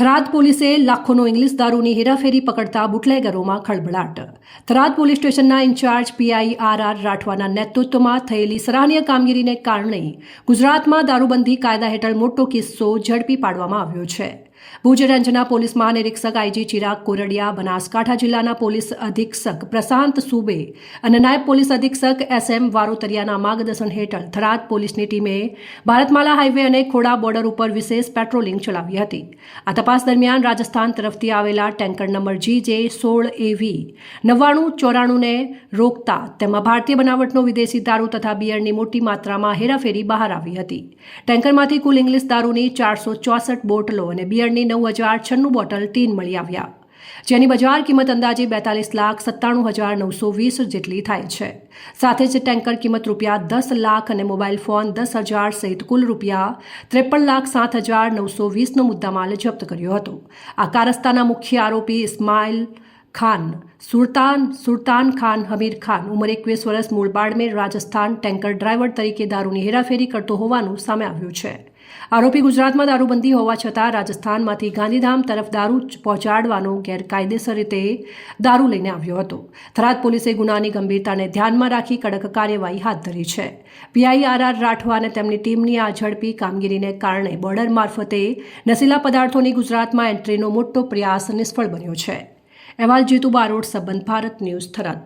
થરાદ પોલીસે લાખોનો ઇંગ્લિશ દારૂની હેરાફેરી પકડતા બુટલેગરોમાં ખળભળાટ. થરાદ પોલીસ સ્ટેશનના in charge PI R R રાઠવાના નેતૃત્વમાં થયેલી સરાહનીય કામગીરીને કારણે ગુજરાતમાં દારૂબંધી કાયદા હેઠળ મોટો કિસ્સો ઝડપી પાડવામાં આવ્યો છે. ભુજ રેન્જના પોલીસ મહાનિરીક્ષક આઈજી ચિરાગ કોરડિયા, બનાસકાંઠા જિલ્લાના પોલીસ અધિક્ષક પ્રશાંત સુબે અને નાયબ પોલીસ અધિક્ષક એસ વારોતરિયાના માર્ગદર્શન હેઠળ થરાદ પોલીસની ટીમે ભારતમાલા હાઈવે અને ખોડા બોર્ડર ઉપર વિશેષ પેટ્રોલિંગ ચલાવી હતી. આ તપાસ દરમિયાન રાજસ્થાન તરફથી આવેલા ટેન્કર નંબર જી સોળ એવી નવ્વાણું ચોરાણુંને રોકતા તેમાં ભારતીય બનાવટનો વિદેશી દારૂ તથા બિયરની મોટી માત્રામાં હેરાફેરી બહાર આવી હતી. ટેન્કરમાંથી કુલ ઇંગ્લિશ દારૂની ચારસો ચોસઠ બોટલો અને બિયરની નવ હજાર છન્નું બોટલ ટીન મળી આવ્યા. જેની બજાર કિંમત અંદાજે બેતાલીસ લાખ સત્તાણું હજાર નવસો વીસ જેટલી થાય છે. સાથે જ ટેન્કર કિંમત રૂપિયા દસ લાખ અને મોબાઈલ ફોન દસ હજાર સહિત કુલ રૂપિયા ત્રેપન લાખ સાત હજાર નવસો વીસનો મુદ્દામાલ જપ્ત કર્યો હતો. આ કારસ્તાના મુખ્ય આરોપી ઇસ્માઇલ ખાન સુલતાન સુલતાન ખાન હમીર ખાન ઉંમર એકવીસ વર્ષ મૂળ બાડમેર રાજસ્થાન ટેન્કર ડ્રાઈવર તરીકે દારૂની હેરાફેરી કરતો હોવાનું સામે આવ્યું છે. આરોપી ગુજરાતમાં દારૂબંધી હોવા છતાં રાજસ્થાનમાંથી ગાંધીધામ તરફ દારૂ પહોંચાડવાનો ગેરકાયદેસર રીતે દારૂ લઈને આવ્યો હતો. થરાદ પોલીસે ગુનાની ગંભીરતાને ધ્યાનમાં રાખી કડક કાર્યવાહી હાથ ધરી છે. પીઆઈઆરઆર આર આર રાઠવા અને તેમની ટીમની આ ઝડપી કામગીરીને કારણે બોર્ડર મારફતે નશીલા પદાર્થોની ગુજરાતમાં એન્ટ્રીનો મોટો પ્રયાસ નિષ્ફળ બન્યો છે. અહેવાલ જીતુ બારોટ સંબંધ ભારત ન્યૂઝ થરાદ.